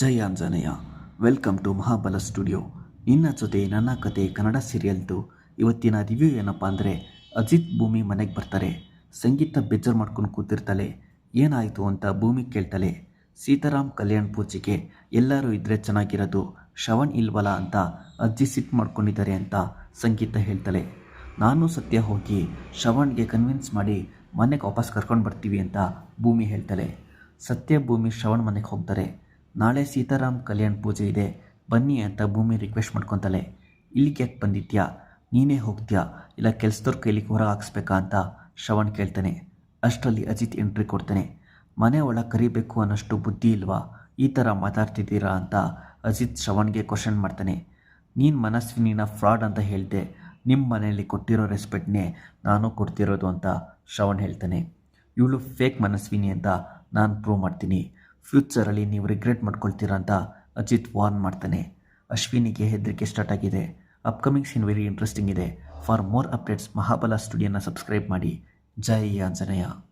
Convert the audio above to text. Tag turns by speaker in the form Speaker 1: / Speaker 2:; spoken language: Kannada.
Speaker 1: Jai Anjaneya. Welcome to Mahabala studio. ನಿನ್ನ ಜೊತೆ ನನ್ನ ಕತೆ ಕನ್ನಡ ಸೀರಿಯಲ್ದು ಇವತ್ತಿನ ರಿವ್ಯೂ ಏನಪ್ಪ ಅಂದರೆ, ಅಜಿತ್ ಭೂಮಿ ಮನೆಗೆ ಬರ್ತಾರೆ. ಸಂಗೀತ ಬೇಜಾರು ಮಾಡ್ಕೊಂಡು ಕೂತಿರ್ತಾಳೆ. ಏನಾಯಿತು ಅಂತ ಭೂಮಿ ಕೇಳ್ತಾಳೆ. ಸೀತಾರಾಮ್ ಕಲ್ಯಾಣ್ ಪೂಜೆಗೆ ಎಲ್ಲರೂ ಇದ್ದರೆ ಚೆನ್ನಾಗಿರೋದು, ಶ್ರವಣ್ ಇಲ್ವಲ್ಲ ಅಂತ ಅಜ್ಜಿ ಸಿಟ್ ಮಾಡ್ಕೊಂಡಿದ್ದಾರೆ ಅಂತ ಸಂಗೀತ ಹೇಳ್ತಾಳೆ. ನಾನು ಸತ್ಯ ಹೋಗಿ ಶ್ರವಣ್ಗೆ ಕನ್ವಿನ್ಸ್ ಮಾಡಿ ಮನೆಗೆ ವಾಪಸ್ ಕರ್ಕೊಂಡು ಬರ್ತೀವಿ ಅಂತ ಭೂಮಿ ಹೇಳ್ತಾಳೆ. ಸತ್ಯ ಭೂಮಿ ಶ್ರವಣ್ ಮನೆಗೆ ಹೋಗ್ತಾರೆ. ನಾಳೆ ಸೀತಾರಾಮ್ ಕಲ್ಯಾಣ್ ಪೂಜೆ ಇದೆ. ಬನ್ನಿ ಅಂತ ಭೂಮಿ ರಿಕ್ವೆಸ್ಟ್ ಮಾಡ್ಕೊತಾಳೆ ಇಲ್ಲಿಗೆ ಯಾಕೆ ಬಂದಿದ್ಯಾ? ನೀನೇ ಹೋಗ್ತೀಯಾ? ಇಲ್ಲ ಕೆಲಸದವ್ರ ಕೈಲಿ ಹೊರ ಹಾಕ್ಸ್ಬೇಕಾ ಅಂತ ಶ್ರವಣ್ ಕೇಳ್ತಾನೆ. ಅಷ್ಟರಲ್ಲಿ ಅಜಿತ್ ಎಂಟ್ರಿ ಕೊಡ್ತಾನೆ. ಮನೆ ಒಳಗೆ ಕರಿಬೇಕು ಅನ್ನೋಷ್ಟು ಬುದ್ಧಿ ಇಲ್ವಾ? ಈ ಥರ ಮಾತಾಡ್ತಿದ್ದೀರಾ ಅಂತ ಅಜಿತ್ ಶ್ರವಣ್ಗೆ ಕ್ವಶನ್ ಮಾಡ್ತಾನೆ. ನೀನು ಮನಸ್ವಿನಿನ ಫ್ರಾಡ್ ಅಂತ ಹೇಳಿದೆ. ನಿಮ್ಮ ಮನೆಯಲ್ಲಿ ಕೊಟ್ಟಿರೋ ರೆಸ್ಪೆಕ್ಟ್ನೇ ನಾನು ಕೊಡ್ತಿರೋದು ಅಂತ ಶ್ರವಣ್ ಹೇಳ್ತಾನೆ. ಇವಳು ಫೇಕ್ ಮನಸ್ವಿನಿ ಅಂತ ನಾನು ಪ್ರೂವ್ ಮಾಡ್ತೀನಿ. ಫ್ಯೂಚರಲ್ಲಿ ನೀವು ರಿಗ್ರೆಟ್ ಮಾಡ್ಕೊಳ್ತೀರಾ ಅಂತ ಅಜಿತ್ ವಾರ್ನ್ ಮಾಡ್ತಾನೆ. ಅಶ್ವಿನಿಗೆ ಹೆದರಿಕೆ ಸ್ಟಾರ್ಟ್ ಆಗಿದೆ. ಅಪ್ಕಮಿಂಗ್ ಸೀನ್ ವೆರಿ ಇಂಟ್ರೆಸ್ಟಿಂಗ್ ಇದೆ. ಫಾರ್ ಮೋರ್ ಅಪ್ಡೇಟ್ಸ್ ಮಹಾಬಲ ಸ್ಟುಡಿಯೋನ ಸಬ್ಸ್ಕ್ರೈಬ್ ಮಾಡಿ. ಜೈ ಆಂಜನೇಯ.